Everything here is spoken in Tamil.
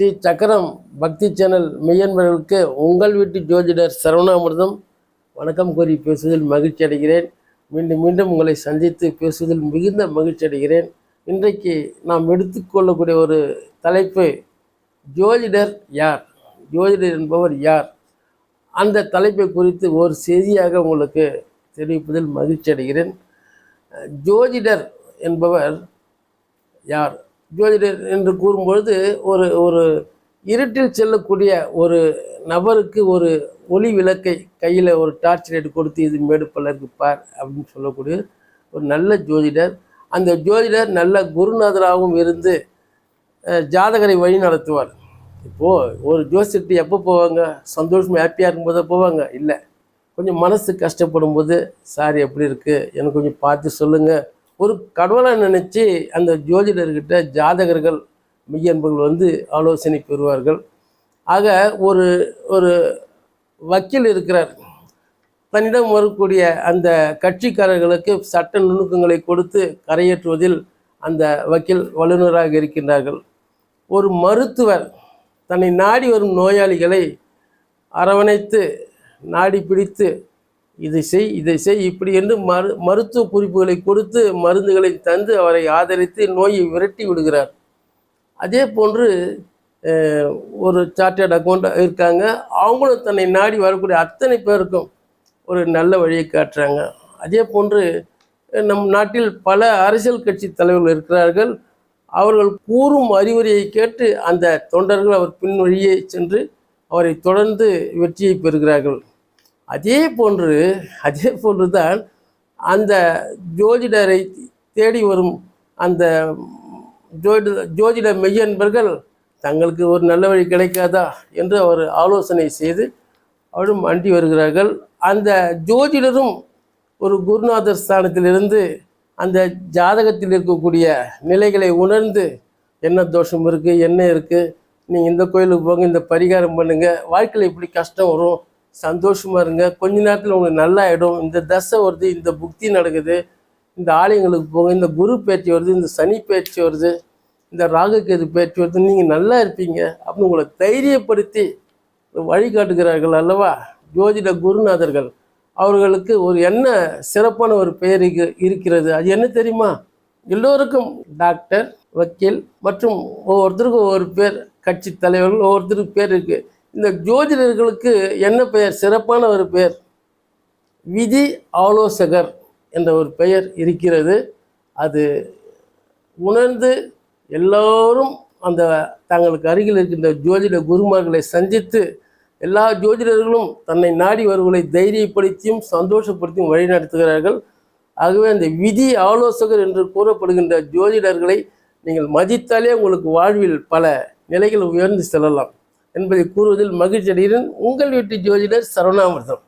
ஸ்ரீ சக்கரம் பக்தி சேனல் மெய்யன்பர்களுக்கு உங்கள் வீட்டு ஜோதிடர் சரவணாமிர்தம். வணக்கம் கூறி பேசுவதில் மகிழ்ச்சி அடைகிறேன். மீண்டும் மீண்டும் உங்களை சந்தித்து பேசுவதில் மிகுந்த மகிழ்ச்சி அடைகிறேன். இன்றைக்கு நாம் எடுத்துக்கொள்ளக்கூடிய ஒரு தலைப்பு ஜோதிடர் யார்? ஜோதிடர் என்பவர் யார்? அந்த தலைப்பை குறித்து ஒரு செய்தியாக உங்களுக்கு தெரிவிப்பதில் மகிழ்ச்சி அடைகிறேன். ஜோதிடர் என்பவர் யார்? ஜோதிடர் என்று கூறும்பொழுது ஒரு ஒரு இருட்டில் செல்லக்கூடிய ஒரு நபருக்கு ஒரு ஒளி விளக்கை கையில் ஒரு டார்ச் லைட் கொடுத்து இது மேடு பலருக்கு பார் அப்படின்னு சொல்லக்கூடிய ஒரு நல்ல ஜோதிடர். அந்த ஜோதிடர் நல்ல குருநாதராகவும் இருந்து ஜாதகரை வழி நடத்துவார். இப்போது ஒரு ஜோசிட்டு எப்போ போவாங்க? சந்தோஷமாக ஹாப்பியாக இருக்கும்போது போவாங்க? இல்லை. கொஞ்சம் மனசு கஷ்டப்படும் போது சார் எப்படி இருக்குது எனக்கு கொஞ்சம் பார்த்து சொல்லுங்கள் ஒரு கடவுளை நினச்சி அந்த ஜோதிடர்கிட்ட ஜாதகர்கள் மெய்யன்பர்கள் வந்து ஆலோசனை பெறுவார்கள். ஆக ஒரு ஒரு வக்கீல் இருக்கிறார். தன்னிடம் வரக்கூடிய அந்த கட்சிக்காரர்களுக்கு சட்ட நுணுக்கங்களை கொடுத்து கரையேற்றுவதில் அந்த வக்கீல் வல்லுநராக இருக்கின்றார்கள். ஒரு மருத்துவர் தன்னை நாடி வரும் நோயாளிகளை அரவணைத்து நாடி பிடித்து இதை செய் இதை செய் இப்படி என்று மரு மருத்துவ குறிப்புகளை கொடுத்து மருந்துகளை தந்து அவரை ஆதரித்து நோயை விரட்டி விடுகிறார். அதே போன்று ஒரு சார்ட்டர்ட் அக்கௌண்ட் இருக்காங்க. அவங்களும் தன்னை நாடி வரக்கூடிய அத்தனை பேருக்கும் ஒரு நல்ல வழியை காட்டுறாங்க. அதே போன்று நம் நாட்டில் பல அரசியல் கட்சி தலைவர்கள் இருக்கிறார்கள். அவர்கள் கூறும் அறிவுரையை கேட்டு அந்த தொண்டர்கள் அவர் பின் வழியே சென்று அவரை தொடர்ந்து வெற்றியை பெறுகிறார்கள். அதே போன்று அதே போன்று தான் அந்த ஜோதிடரை தேடி வரும் அந்த ஜோதிட ஜோதிட மெய்யன்பர்கள் தங்களுக்கு ஒரு நல்ல வழி கிடைக்காதா என்று அவர் ஆலோசனை செய்து அவரும் அண்டி வருகிறார்கள். அந்த ஜோதிடரும் ஒரு குருநாதர் ஸ்தானத்திலிருந்து அந்த ஜாதகத்தில் இருக்கக்கூடிய நிலைகளை உணர்ந்து என்ன தோஷம் இருக்குது என்ன இருக்குது நீங்கள் இந்த கோயிலுக்கு போங்க இந்த பரிகாரம் பண்ணுங்கள் வாழ்க்கையில் இப்படி கஷ்டம் வரும் சந்தோஷமாக இருங்க. கொஞ்ச நேரத்தில் உங்களுக்கு நல்லா ஆகிடும் இந்த தசை வருது இந்த புக்தி நடக்குது இந்த ஆலயங்களுக்கு போங்க இந்த குரு பேச்சு வருது இந்த சனி பேச்சு வருது இந்த ராகுகேது பேச்சு வருது நீங்கள் நல்லா இருப்பீங்க. அப்படின்னு உங்களை தைரியப்படுத்தி வழிகாட்டுகிறார்கள் அல்லவா? ஜோதிட குருநாதர்கள் அவர்களுக்கு ஒரு என்ன சிறப்பான ஒரு பெயர் இருக்கிறது? அது என்ன தெரியுமா? எல்லோருக்கும் டாக்டர் வக்கீல் மற்றும் ஒவ்வொருத்தருக்கும் ஒவ்வொரு பேர் கட்சி தலைவர்கள் ஒவ்வொருத்தருக்கு பேர் இருக்குது இந்த ஜோதிடர்களுக்கு என்ன பெயர்? சிறப்பான ஒரு பெயர். விதி ஆலோசகர் என்ற ஒரு பெயர் இருக்கிறது. அது உணர்ந்து எல்லோரும் அந்த தங்களுக்கு அருகில் இருக்கின்ற ஜோதிட குருமார்களை சந்தித்து எல்லா ஜோதிடர்களும் தன்னை நாடி வருவதை தைரியப்படுத்தியும் சந்தோஷப்படுத்தியும் வழிநடத்துகிறார்கள். ஆகவே அந்த விதி ஆலோசகர் என்று கூறப்படுகின்ற ஜோதிடர்களை நீங்கள் மதித்தாலே உங்களுக்கு வாழ்வில் பல நிலைகள் உயர்ந்து செல்லலாம். என்பதை கூறுவதில் மகிழ்ச்சி அடைகிறேன் உங்கள் வீட்டு ஜோதிடர் சரவணாமிர்தம்.